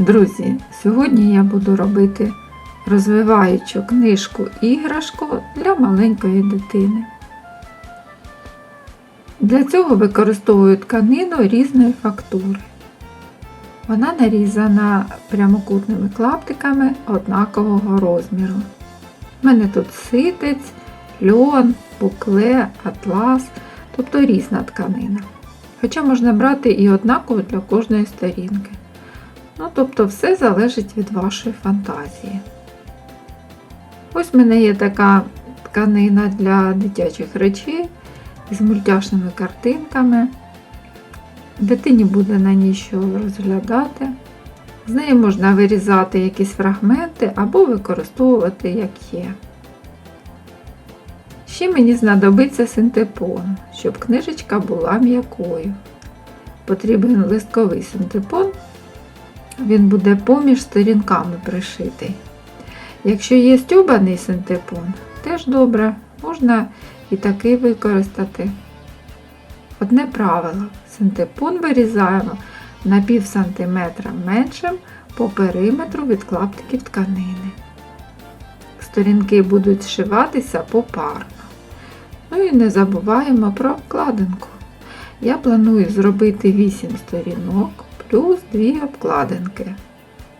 Друзі, сьогодні я буду робити розвиваючу книжку іграшку для маленької дитини. Для цього використовую тканину різної фактури. Вона нарізана прямокутними клаптиками однакового розміру. У мене тут ситець, льон, букле, атлас, тобто різна тканина. Хоча можна брати і однакову для кожної сторінки. Ну, тобто все залежить від вашої фантазії. Ось в мене є така тканина для дитячих речей з мультяшними картинками. Дитині буде на ній що розглядати. З неї можна вирізати якісь фрагменти або використовувати як є. Ще мені знадобиться синтепон, щоб книжечка була м'якою. Потрібен листковий синтепон, він буде поміж сторінками пришитий. Якщо є стюбаний синтепон, теж добре, можна і такий використати. Одне правило: синтепон вирізаємо на пів сантиметра меншим по периметру від клаптиків тканини. Сторінки будуть зшиватися попарно. Ну і не забуваємо про обкладинку. Я планую зробити 8 сторінок плюс 2 обкладинки.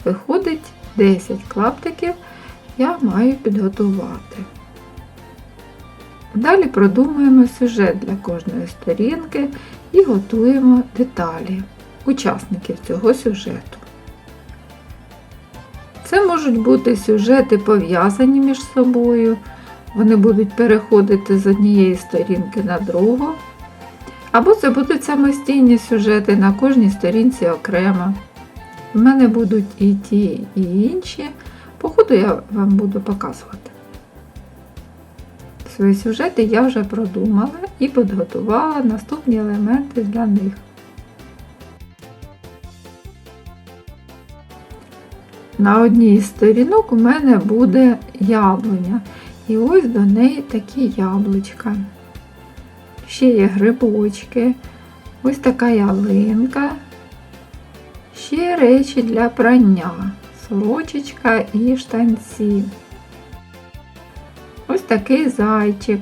Виходить 10 клаптиків я маю підготувати. Далі продумуємо сюжет для кожної сторінки і готуємо деталі учасників цього сюжету. Це можуть бути сюжети пов'язані між собою, вони будуть переходити з однієї сторінки на другу. Або це будуть самостійні сюжети на кожній сторінці окремо. В мене будуть і ті, і інші. По ходу я вам буду показувати. Свої сюжети я вже продумала і підготувала наступні елементи для них. На одній із сторінок у мене буде яблуня. І ось до неї такі яблучка. Ще є грибочки, ось така ялинка, ще речі для прання, сорочечка і штанці. Ось такий зайчик.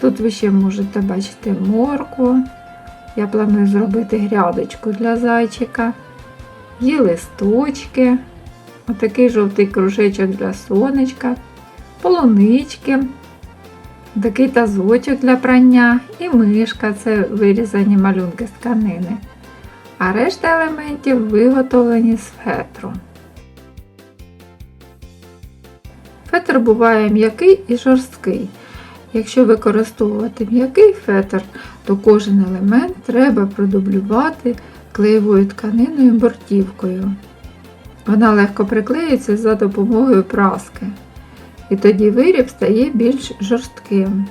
Тут ви ще можете бачити морку. Я планую зробити грядочку для зайчика. Є листочки, отакий жовтий кружечок для сонечка, полунички, такий тазочок для прання і мишка це вирізані малюнки з тканини. А решта елементів виготовлені з фетру. Фетр буває м'який і жорсткий. Якщо використовувати м'який фетр, то кожен елемент треба продублювати клеєвою тканиною бортівкою. Вона легко приклеюється за допомогою праски. І тоді виріб стає більш жорстким.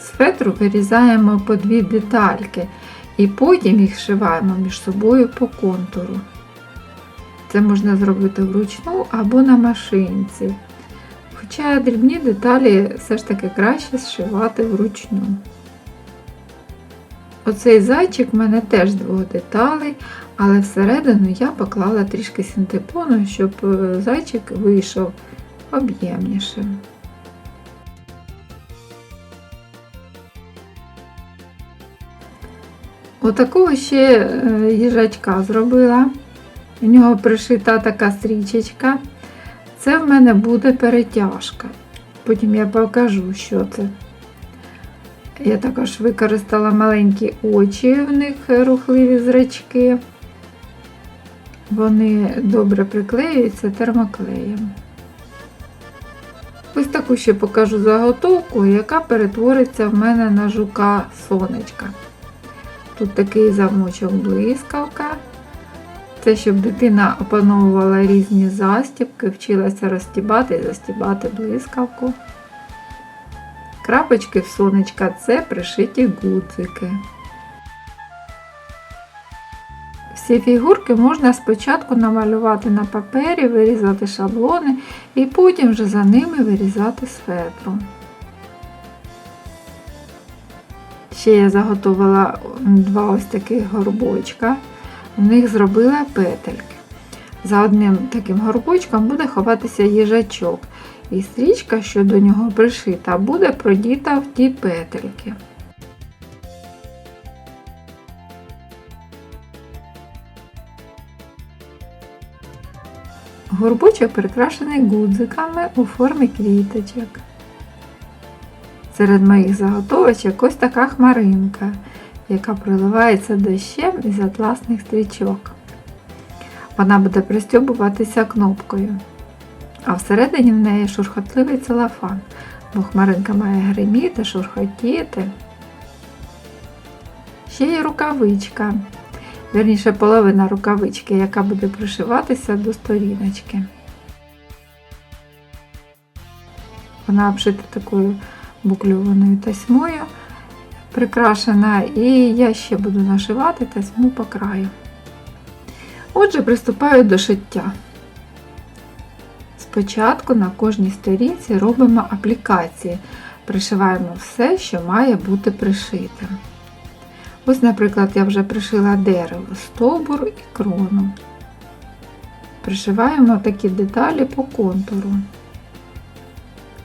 З фетру вирізаємо по дві детальки і потім їх шиваємо між собою по контуру. Це можна зробити вручну або на машинці. Хоча дрібні деталі все ж таки краще зшивати вручну. Оцей зайчик в мене теж двох деталей, але всередину я поклала трішки синтепону, щоб е, зайчик вийшов об'ємнішим. Отакого ще е, їжачка зробила. У нього пришита така стрічечка. Це в мене буде перетяжка. Потім я покажу, що це. Я також використала маленькі очі, в них рухливі зрачки. Вони добре приклеюються термоклеєм. Ось таку ще покажу заготовку, яка перетвориться в мене на жука сонечка. Тут такий замочок блискавка. Це щоб дитина опановувала різні застібки, вчилася розстібати і застібати блискавку. Крапочки в сонечка це пришиті гудзики. Всі фігурки можна спочатку намалювати на папері, вирізати шаблони і потім вже за ними вирізати з. Ще я заготовила два ось таких горбочка. В них зробила петельки. За одним таким горбочком буде ховатися їжачок. І стрічка, що до нього пришита, буде продіта в ті петельки. Горбочок прикрашений гудзиками у формі квіточок. Серед моїх заготовочок ось така хмаринка, яка проливається дощем із атласних стрічок. Вона буде пристьобуватися кнопкою, а всередині в неї шурхотливий целофан, бо хмаринка має гриміти, шурхотіти. Ще є рукавичка, вірніше половина рукавички, яка буде пришиватися до сторіночки. Вона обшита такою букльованою тасьмою, прикрашена, і я ще буду нашивати тасьму по краю. Отже, приступаю до шиття. Спочатку на кожній сторінці робимо аплікації, пришиваємо все, що має бути пришитим. Ось, наприклад, я вже пришила дерево, стовбур і крону. Пришиваємо такі деталі по контуру.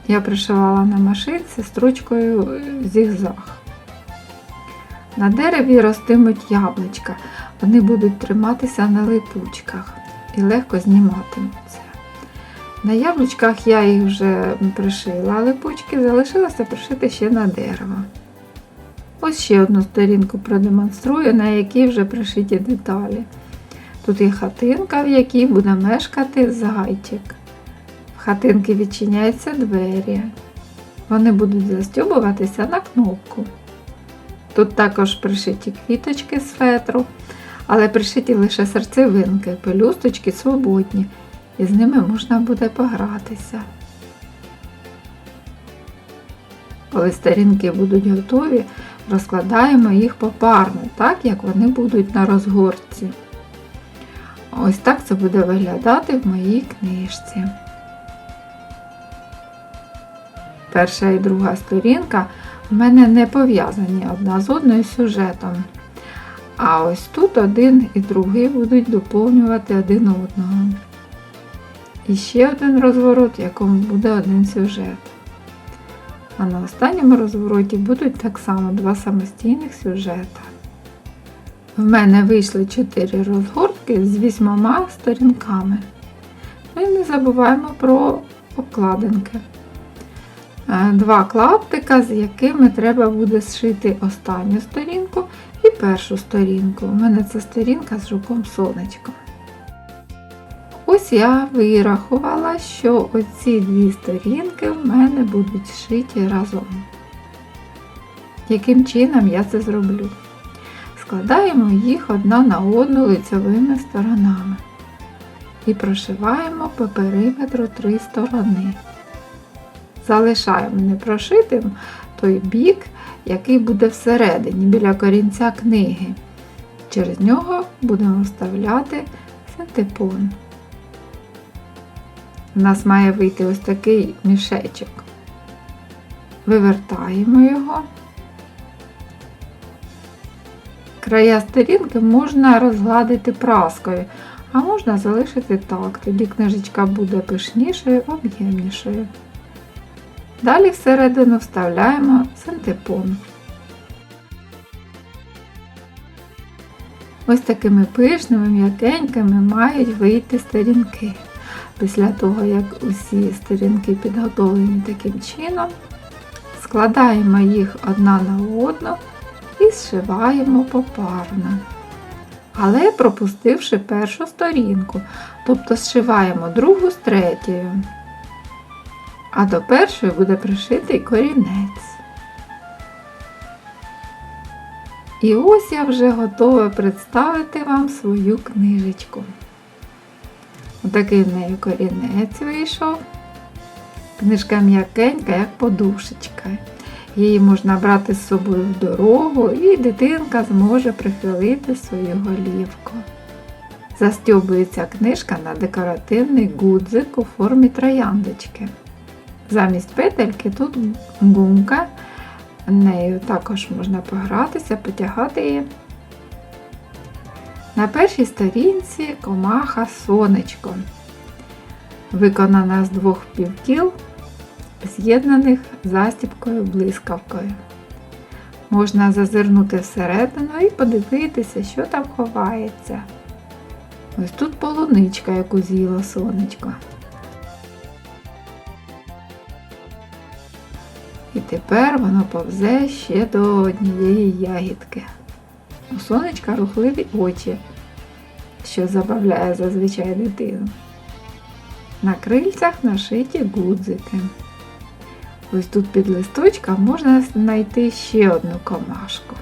Я пришивала на машинці строчкою зігзаг. На дереві ростимуть яблучка, вони будуть триматися на липучках і легко зніматимуться. На яблучках я їх вже пришила липучки, залишилося пришити ще на дерево. Ось ще одну сторінку продемонструю, на якій вже пришиті деталі. Тут є хатинка, в якій буде мешкати зайчик. В хатинки відчиняються двері. Вони будуть застюбуватися на кнопку. Тут також пришиті квіточки з фетру, але пришиті лише серцевинки, пелюсточки свободні, і з ними можна буде погратися. Коли сторінки будуть готові, розкладаємо їх попарно, так як вони будуть на розгорці. Ось так це буде виглядати в моїй книжці. Перша і друга сторінка в мене не пов'язані одна з одною сюжетом. А ось тут один і другий будуть доповнювати один одного. І ще один розворот, в якому буде один сюжет. А на останньому розвороті будуть так само два самостійних сюжета. В мене вийшли 4 розгортки з вісьмома сторінками. Ну і не забуваємо про обкладинки. Е, Два клаптика, з якими треба буде зшити останню сторінку і першу сторінку. У мене це сторінка з жуком сонечком. Ось я вирахувала, що оці дві сторінки в мене будуть зшиті разом. Яким чином я це зроблю? Складаємо їх одна на одну лицевими сторонами і прошиваємо по периметру три сторони. Залишаємо непрошитим той бік, який буде всередині, біля корінця книги. Через нього будемо вставляти синтепон. У нас має вийти ось такий мішечок. Вивертаємо його. Края сторінки можна розгладити праскою, а можна залишити так, тоді книжечка буде пишнішою, об'ємнішою. Далі всередину вставляємо синтепон. Ось такими пишними, м'якенькими мають вийти сторінки. Після того, як усі сторінки підготовлені таким чином, складаємо їх одна на одну і зшиваємо попарно. Але пропустивши першу сторінку, тобто зшиваємо другу з третьою. А до першої буде пришитий корінець. І ось я вже готова представити вам свою книжечку. Отакий в неї корінець вийшов. Книжка м'якенька, як подушечка. Її можна брати з собою в дорогу, і дитинка зможе прихилити свою голівку. Застьобується книжка на декоративний гудзик у формі трояндочки. Замість петельки тут гумка Нею також можна погратися, потягати її. На першій сторінці комаха сонечко, виконана з двох півкіл, з'єднаних застіпкою блискавкою. Можна зазирнути всередину і подивитися, що там ховається. Ось тут полуничка, яку з'їло сонечко. І тепер воно повзе ще до однієї ягідки. У сонечка рухливі очі, що забавляє зазвичай дитину. На крильцях нашиті гудзики. Ось тут під листочком можна знайти ще одну комашку.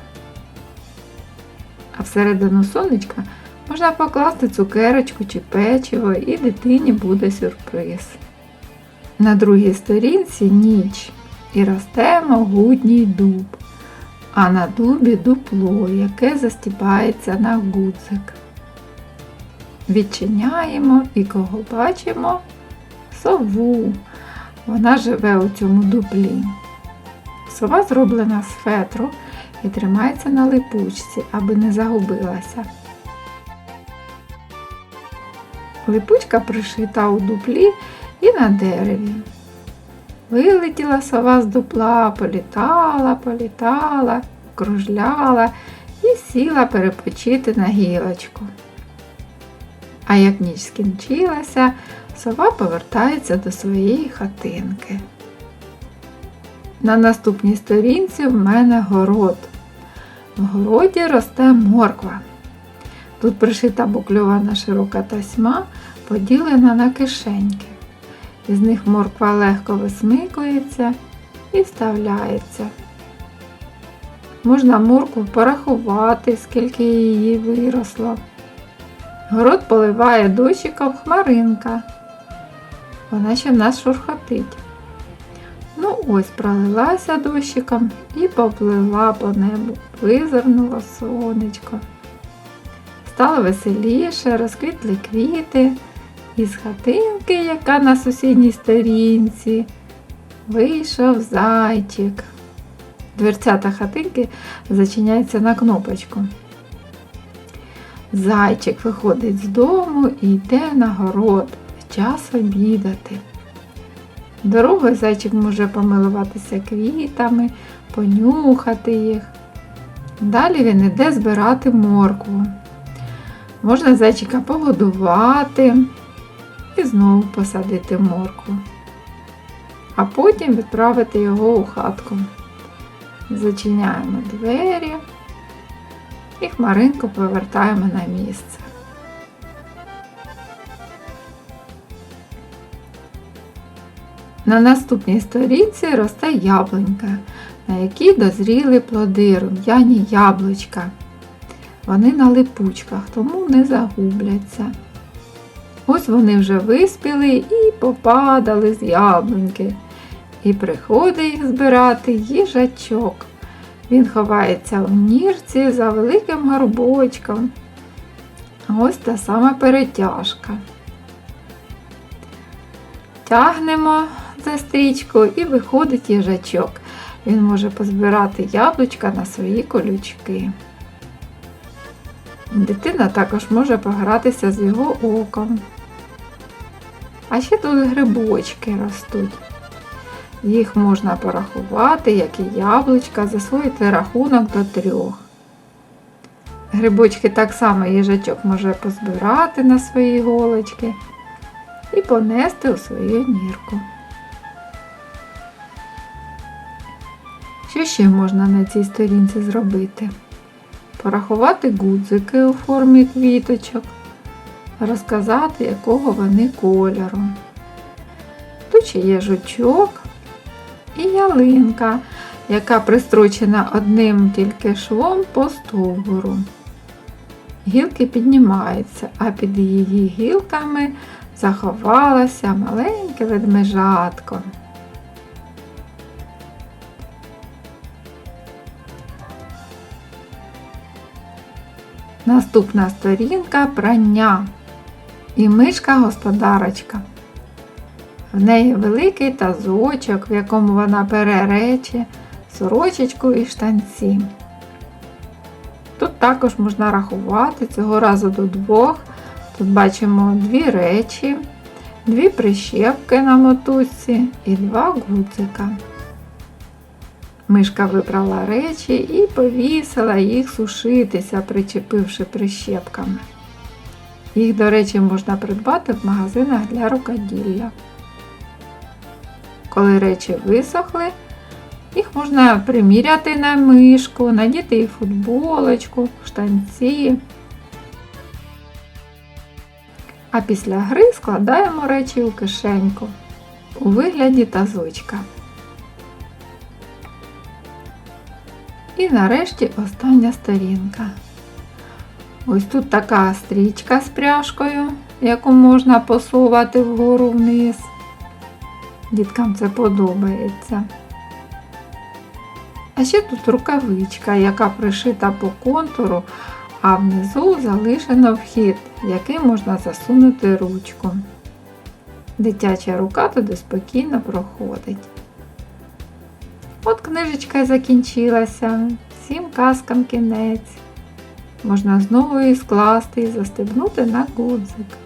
А всередину сонечка можна покласти цукерочку чи печиво, і дитині буде сюрприз. На другій сторінці ніч і росте могутній дуб, а на дубі дупло, яке застібається на гудзик. Відчиняємо і кого бачимо? Сову. Вона живе у цьому дуплі. Сова зроблена з фетру і тримається на липучці, аби не загубилася. Липучка пришита у дуплі і на дереві. Вилетіла сова з дупла, політала, політала, кружляла і сіла перепочити на гілочку. А як ніч скінчилася, сова повертається до своєї хатинки. На наступній сторінці в мене город. В городі росте морква. Тут пришита букльована широка тасьма, поділена на кишеньки. Із них морква легко висмикується і вставляється. Можна моркву порахувати, скільки її виросло. Город поливає дощиком хмаринка. Вона ще в нас шурхотить. Ну ось пролилася дощиком і поплила по небу, визирнуло сонечко. Стало веселіше, розквітли квіти. Із хатинки, яка на сусідній сторінці, вийшов зайчик. Дверцята хатинки зачиняються на кнопочку. Зайчик виходить з дому і йде на город. Час обідати. Дорогою зайчик може помилуватися квітами, понюхати їх. Далі він іде збирати моркву. Можна зайчика погодувати і знову посадити моркву. А потім відправити його у хатку. Зачиняємо двері і хмаринку повертаємо на місце. На наступній сторінці росте яблунька, на якій дозріли плоди, рум'яні яблучка. Вони на липучках, тому не загубляться. Ось вони вже виспіли і попадали з яблуньки. І приходить збирати їжачок. Він ховається у нірці за великим горбочком. Ось та сама перетяжка. Тягнемо за стрічку і виходить їжачок. Він може позбирати яблучка на свої колючки. Дитина також може погратися з його оком. А ще тут грибочки ростуть. Їх можна порахувати, як і яблучка, засвоїти рахунок до трьох. Грибочки так само їжачок може позбирати на свої голочки і понести у свою нірку. Що ще можна на цій сторінці зробити? Порахувати гудзики у формі квіточок, розказати, якого вони кольору. Тут ще є жучок і ялинка, яка пристрочена одним тільки швом по стовбуру. Гілки піднімаються, а під її гілками заховалося маленьке ведмежатко. Наступна сторінка прання і мишка-господарочка. В неї великий тазочок, в якому вона пере речі, сорочечку і штанці. Тут також можна рахувати цього разу до двох. Тут бачимо дві речі, дві прищепки на мотузці і два гудзика. Мишка вибрала речі і повісила їх сушитися, причепивши прищепками. Їх, до речі, можна придбати в магазинах для рукоділля. Коли речі висохли, їх можна приміряти на мишку, надіти їй футболочку, штанці. А після гри складаємо речі у кишеньку у вигляді тазочка. І нарешті остання сторінка. Ось тут така стрічка з пряжкою, яку можна посувати вгору вниз. Діткам це подобається. А ще тут рукавичка, яка пришита по контуру, а внизу залишено вхід, який можна засунути ручку. Дитяча рука туди спокійно проходить. От книжечка закінчилася. Всім казкам кінець. Можна знову її скласти і застебнути на гудзик.